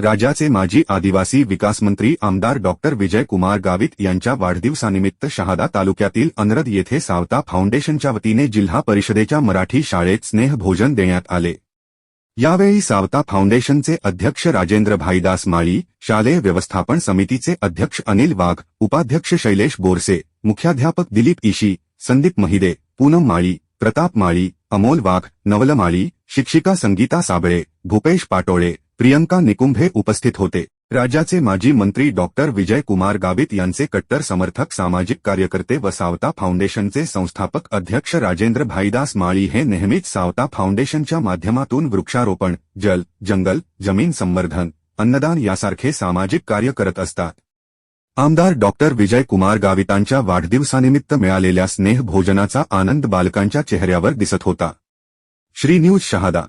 राज्याचे माजी आदिवासी विकास मंत्री आमदार डॉक्टर विजयकुमार गावित यांच्या वाढदिवसानिमित्त शहादा तालुक्यातील अनरद येथे सावता फाउंडेशनच्या वतीने जिल्हा परिषदेच्या मराठी शाळेत स्नेहभोजन देण्यात आले. यावेळी सावता फाउंडेशनचे अध्यक्ष राजेंद्र भाईदास माळी शालेय व्यवस्थापन समितीचे अध्यक्ष अनिल वाघ उपाध्यक्ष शैलेश बोरसे मुख्याध्यापक दिलीप ईशी संदीप महिदे पूनम माळी प्रताप माळी अमोल वाघ नवल माळी शिक्षिका संगीता साबळे भूपेश पाटोळे प्रियंका निकुंभे उपस्थित होते. राज्याचे माजी मंत्री डॉक्टर विजय कुमार गावित यांचे कट्टर समर्थक सामाजिक कार्यकर्ते व सावता फाउंडेशनचे संस्थापक अध्यक्ष राजेंद्र भाईदास माळी हे नेहमीच सावता फाउंडेशनच्या माध्यमातून वृक्षारोपण जल जंगल जमीन संवर्धन अन्नदान यासारखे सामाजिक कार्य करत असतात. आमदार डॉक्टर विजय कुमार गावितांच्या वाढदिवसानिमित्त मिळालेल्या स्नेह भोजनाचा आनंद बालकांच्या चेहऱ्यावर दिसत होता. श्री न्यूज शहादा